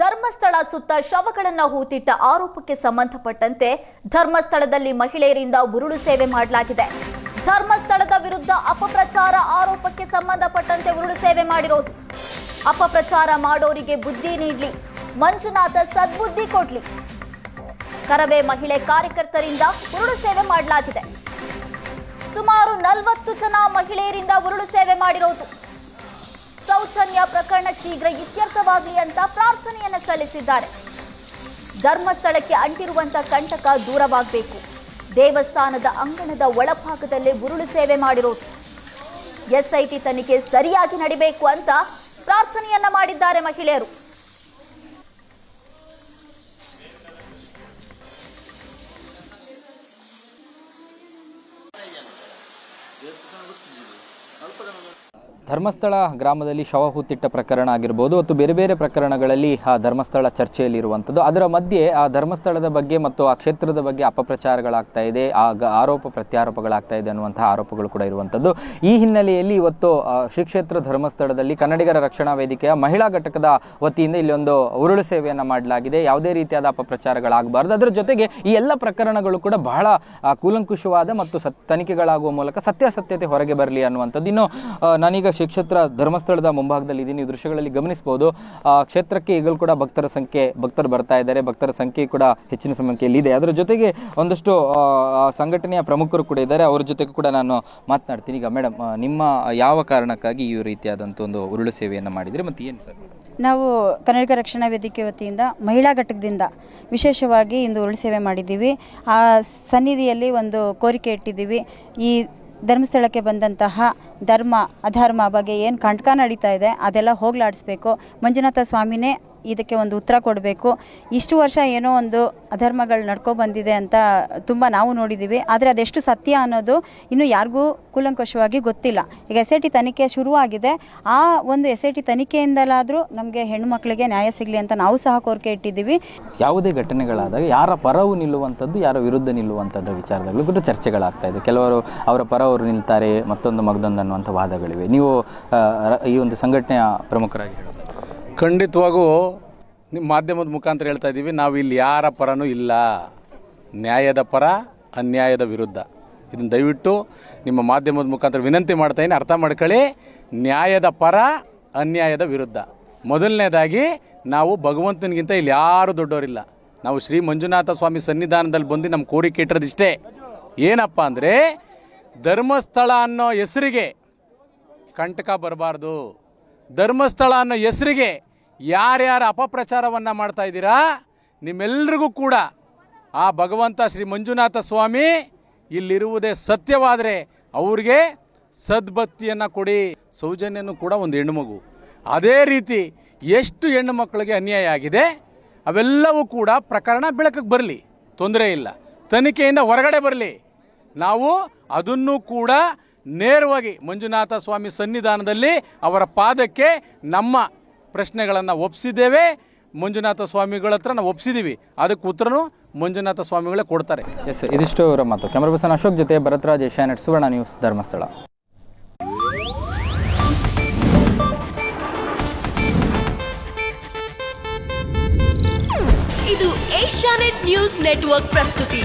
ಧರ್ಮಸ್ಥಳ ಸುತ್ತ ಶವಗಳನ್ನು ಹೂತಿಟ್ಟ ಆರೋಪಕ್ಕೆ ಸಂಬಂಧಪಟ್ಟಂತೆ ಧರ್ಮಸ್ಥಳದಲ್ಲಿ ಮಹಿಳೆಯರಿಂದ ಉರುಳು ಸೇವೆ ಮಾಡಲಾಗಿದೆ. ಧರ್ಮಸ್ಥಳದ ವಿರುದ್ಧ ಅಪಪ್ರಚಾರ ಆರೋಪಕ್ಕೆ ಸಂಬಂಧಪಟ್ಟಂತೆ ಉರುಳು ಸೇವೆ ಮಾಡಿರೋದು. ಅಪಪ್ರಚಾರ ಮಾಡೋರಿಗೆ ಬುದ್ಧಿ ನೀಡ್ಲಿ. ಮಂಜುನಾಥ ಸದ್ಬುದ್ಧಿ ಕೊಡ್ಲಿ. ಕರವೇ ಮಹಿಳೆ ಕಾರ್ಯಕರ್ತರಿಂದ ಉರುಳು ಸೇವೆ ಮಾಡಲಾಗಿದೆ. ಸುಮಾರು ನಲವತ್ತು ಜನ ಮಹಿಳೆಯರಿಂದ ಉರುಳು ಸೇವೆ ಮಾಡಿರೋದು. ಸೌಜನ್ಯ ಪ್ರಕರಣ ಶೀಘ್ರ ಇತ್ಯರ್ಥವಾಗಲಿ ಅಂತ ಪ್ರಾರ್ಥನೆಯನ್ನ ಸಲ್ಲಿಸಿದ್ದಾರೆ. ಧರ್ಮಸ್ಥಳಕ್ಕೆ ಅಂಟಿರುವಂತ ಕಂಟಕ ದೂರವಾಗಬೇಕು. ದೇವಸ್ಥಾನದ ಅಂಗಣದ ಒಳಭಾಗದಲ್ಲೇ ಉರುಳು ಸೇವೆ ಮಾಡಿರೋದು. ಎಸ್ಐಟಿ ತನಿಖೆ ಸರಿಯಾಗಿ ನಡಿಬೇಕು ಅಂತ ಪ್ರಾರ್ಥನೆಯನ್ನ ಮಾಡಿದ್ದಾರೆ ಮಹಿಳೆಯರು. ಧರ್ಮಸ್ಥಳ ಗ್ರಾಮದಲ್ಲಿ ಶವ ಹೂತಿಟ್ಟ ಪ್ರಕರಣ ಆಗಿರ್ಬೋದು ಮತ್ತು ಬೇರೆ ಬೇರೆ ಪ್ರಕರಣಗಳಲ್ಲಿ ಆ ಧರ್ಮಸ್ಥಳ ಚರ್ಚೆಯಲ್ಲಿರುವಂಥದ್ದು. ಅದರ ಮಧ್ಯೆ ಆ ಧರ್ಮಸ್ಥಳದ ಬಗ್ಗೆ ಮತ್ತು ಆ ಕ್ಷೇತ್ರದ ಬಗ್ಗೆ ಅಪಪ್ರಚಾರಗಳಾಗ್ತಾ ಇದೆ ಆ ಆರೋಪ ಪ್ರತ್ಯಾರೋಪಗಳಾಗ್ತಾ ಇದೆ ಅನ್ನುವಂತಹ ಆರೋಪಗಳು ಕೂಡ ಇರುವಂಥದ್ದು. ಈ ಹಿನ್ನೆಲೆಯಲ್ಲಿ ಇವತ್ತು ಶ್ರೀ ಕ್ಷೇತ್ರ ಧರ್ಮಸ್ಥಳದಲ್ಲಿ ಕನ್ನಡಿಗರ ರಕ್ಷಣಾ ವೇದಿಕೆಯ ಮಹಿಳಾ ಘಟಕದ ವತಿಯಿಂದ ಇಲ್ಲಿ ಒಂದು ಉರುಳು ಸೇವೆಯನ್ನು ಮಾಡಲಾಗಿದೆ. ಯಾವುದೇ ರೀತಿಯಾದ ಅಪಪ್ರಚಾರಗಳಾಗಬಾರ್ದು. ಅದರ ಜೊತೆಗೆ ಈ ಎಲ್ಲ ಪ್ರಕರಣಗಳು ಕೂಡ ಬಹಳ ಕೂಲಂಕುಷವಾದ ಮತ್ತು ಸತ್, ತನಿಖೆಗಳಾಗುವ ಮೂಲಕ ಸತ್ಯಾಸತ್ಯತೆ ಹೊರಗೆ ಬರಲಿ ಅನ್ನುವಂಥದ್ದು. ಇನ್ನು ನಾನೀಗ ಶ್ರೀ ಕ್ಷೇತ್ರ ಧರ್ಮಸ್ಥಳದ ಮುಂಭಾಗದಲ್ಲಿ ಇದ್ದೀನಿ ಈ ದೃಶ್ಯಗಳಲ್ಲಿ ಗಮನಿಸಬಹುದು ಕ್ಷೇತ್ರಕ್ಕೆ ಈಗಲೂ ಕೂಡ ಭಕ್ತರ ಸಂಖ್ಯೆ, ಭಕ್ತರು ಬರ್ತಾ ಇದ್ದಾರೆ. ಭಕ್ತರ ಸಂಖ್ಯೆ ಕೂಡ ಹೆಚ್ಚಿನ ಸಂಖ್ಯೆಯಲ್ಲಿ ಇದೆ ಅದರ ಜೊತೆಗೆ ಒಂದಷ್ಟು ಸಂಘಟನೆಯ ಪ್ರಮುಖರು ಕೂಡ ಇದ್ದಾರೆ. ಅವ್ರ ಜೊತೆಗೂ ಕೂಡ ನಾನು ಮಾತನಾಡ್ತೀನಿ. ಈಗ ಮೇಡಮ್ ನಿಮ್ಮ ಯಾವ ಕಾರಣಕ್ಕಾಗಿ ಈ ರೀತಿಯಾದಂಥ ಒಂದು ಉರುಳು ಸೇವೆಯನ್ನು ಮಾಡಿದರೆ? ಮತ್ತು ಏನು ಸರ್? ನಾವು ಕನ್ನಡಕ ರಕ್ಷಣಾ ವೇದಿಕೆ ವತಿಯಿಂದ ಮಹಿಳಾ ಘಟಕದಿಂದ ವಿಶೇಷವಾಗಿ ಇಂದು ಉರುಳು ಸೇವೆ ಮಾಡಿದ್ದೀವಿ. ಆ ಸನ್ನಿಧಿಯಲ್ಲಿ ಒಂದು ಕೋರಿಕೆ ಇಟ್ಟಿದ್ದೀವಿ. ಈ ಧರ್ಮಸ್ಥಳಕ್ಕೆ ಬಂದಂತಹ ಧರ್ಮ ಅಧರ್ಮ ಬಗ್ಗೆ ಏನು ಕಂಟಕ ನಡೀತಾ ಇದೆ ಅದೆಲ್ಲ ಹೋಗ್ಲಾಡಿಸ್ಬೇಕು. ಮಂಜುನಾಥ ಸ್ವಾಮಿನೇ ಇದಕ್ಕೆ ಒಂದು ಉತ್ತರ ಕೊಡಬೇಕು. ಇಷ್ಟು ವರ್ಷ ಏನೋ ಒಂದು ಅಧರ್ಮಗಳು ನಡ್ಕೊ ಬಂದಿದೆ ಅಂತ ತುಂಬ ನಾವು ನೋಡಿದ್ದೀವಿ ಆದರೆ ಅದೆಷ್ಟು ಸತ್ಯ ಅನ್ನೋದು ಇನ್ನೂ ಯಾರಿಗೂ ಕೂಲಂಕಷವಾಗಿ ಗೊತ್ತಿಲ್ಲ. ಈಗ ಎಸ್ ಐ ಟಿ ತನಿಖೆ ಶುರುವಾಗಿದೆ. ಆ ಒಂದು ಎಸ್ ಐ ಟಿ ತನಿಖೆಯಿಂದಲಾದರೂ ನಮಗೆ ಹೆಣ್ಣು ಮಕ್ಕಳಿಗೆ ನ್ಯಾಯ ಸಿಗಲಿ ಅಂತ ನಾವು ಸಹ ಕೋರಿಕೆ ಇಟ್ಟಿದ್ದೀವಿ. ಯಾವುದೇ ಘಟನೆಗಳಾದಾಗ ಯಾರ ಪರವು ನಿಲ್ಲುವಂಥದ್ದು ಯಾರ ವಿರುದ್ಧ ನಿಲ್ಲುವಂಥದ್ದು ವಿಚಾರದಲ್ಲಿ ಕೂಡ ಚರ್ಚೆಗಳಾಗ್ತಾ ಇದೆ. ಕೆಲವರು ಅವರ ಪರವರು ನಿಲ್ತಾರೆ ಮತ್ತೊಂದು ಮಗದೊಂದು ಅನ್ನುವಂಥ ವಾದಗಳಿವೆ. ನೀವು ಈ ಒಂದು ಸಂಘಟನೆಯ ಪ್ರಮುಖರಾಗಿ ಹೇಳಿ ಖಂಡಿತವಾಗೂ ನಿಮ್ಮ ಮಾಧ್ಯಮದ ಮುಖಾಂತರ ಹೇಳ್ತಾ ಇದ್ದೀವಿ ನಾವು ಇಲ್ಲಿ ಯಾರ ಪರನೂ ಇಲ್ಲ. ನ್ಯಾಯದ ಪರ, ಅನ್ಯಾಯದ ವಿರುದ್ಧ. ಇದನ್ನು ದಯವಿಟ್ಟು ನಿಮ್ಮ ಮಾಧ್ಯಮದ ಮುಖಾಂತರ ವಿನಂತಿ ಮಾಡ್ತಾ ಇದ್ದೀನಿ ಅರ್ಥ ಮಾಡ್ಕೊಳ್ಳಿ, ನ್ಯಾಯದ ಪರ, ಅನ್ಯಾಯದ ವಿರುದ್ಧ. ಮೊದಲನೇದಾಗಿ, ನಾವು ಭಗವಂತನಿಗಿಂತ ಇಲ್ಲಿ ಯಾರು ದೊಡ್ಡವರಿಲ್ಲ. ನಾವು ಶ್ರೀ ಮಂಜುನಾಥ ಸ್ವಾಮಿ ಸನ್ನಿಧಾನದಲ್ಲಿ ಬಂದು ನಮ್ಮ ಕೋರಿಕೆ ಇಟ್ಟಿರೋದಿಷ್ಟೇ. ಏನಪ್ಪ ಅಂದರೆ, ಧರ್ಮಸ್ಥಳ ಅನ್ನೋ ಹೆಸರಿಗೆ ಕಂಟಕ ಬರಬಾರ್ದು. ಧರ್ಮಸ್ಥಳ ಅನ್ನೋ ಹೆಸರಿಗೆ ಯಾರ್ಯಾರು ಅಪಪ್ರಚಾರವನ್ನು ಮಾಡ್ತಾ ಇದ್ದೀರಾ? ನಿಮ್ಮೆಲ್ರಿಗೂ ಕೂಡ ಆ ಭಗವಂತ ಶ್ರೀ ಮಂಜುನಾಥ ಸ್ವಾಮಿ ಇಲ್ಲಿರುವುದೇ ಸತ್ಯವಾದರೆ ಅವ್ರಿಗೆ ಸದ್ಭಕ್ತಿಯನ್ನು ಕೊಡಿ, ಸೌಜನ್ಯನೂ ಕೂಡ ಒಂದು ಹೆಣ್ಣುಮಗು. ಅದೇ ರೀತಿ ಎಷ್ಟು ಹೆಣ್ಣು ಮಕ್ಕಳಿಗೆ ಅನ್ಯಾಯ ಆಗಿದೆ, ಅವೆಲ್ಲವೂ ಕೂಡ ಪ್ರಕರಣ ಬೆಳಕಿಗೆ ಬರಲಿ, ತೊಂದರೆ ಇಲ್ಲ. ತನಿಖೆಯಿಂದ ಹೊರಗಡೆ ಬರಲಿ. ನಾವು ಅದನ್ನು ಕೂಡ ನೇರವಾಗಿ ಮಂಜುನಾಥ ಸ್ವಾಮಿ ಸನ್ನಿಧಾನದಲ್ಲಿ ಅವರ ಪಾದಕ್ಕೆ ನಮ್ಮ ಪ್ರಶ್ನೆಗಳನ್ನು ಒಪ್ಪಿಸಿದ್ದೇವೆ ಮಂಜುನಾಥ ಸ್ವಾಮಿಗಳ ಹತ್ರ ನಾವು ಒಪ್ಪಿಸಿದ್ದೀವಿ ಅದಕ್ಕೆ ಉತ್ತರನು ಮಂಜುನಾಥ ಸ್ವಾಮಿಗಳೇ ಕೊಡ್ತಾರೆ. ಎಸ್ ಇದಿಷ್ಟು ಅವರ ಮಾತು. ಕ್ಯಾಮರಾ ಪರ್ಸನ್ ಅಶೋಕ್ ಜೊತೆ ಭರತ್ರಾಜ್ ಏಷ್ಯಾನೆಟ್ ಸುವರ್ಣ ನ್ಯೂಸ್ ಧರ್ಮಸ್ಥಳ. ಇದು ಏಷ್ಯಾನೆಟ್ ನ್ಯೂಸ್ ನೆಟ್ವರ್ಕ್ ಪ್ರಸ್ತುತಿ.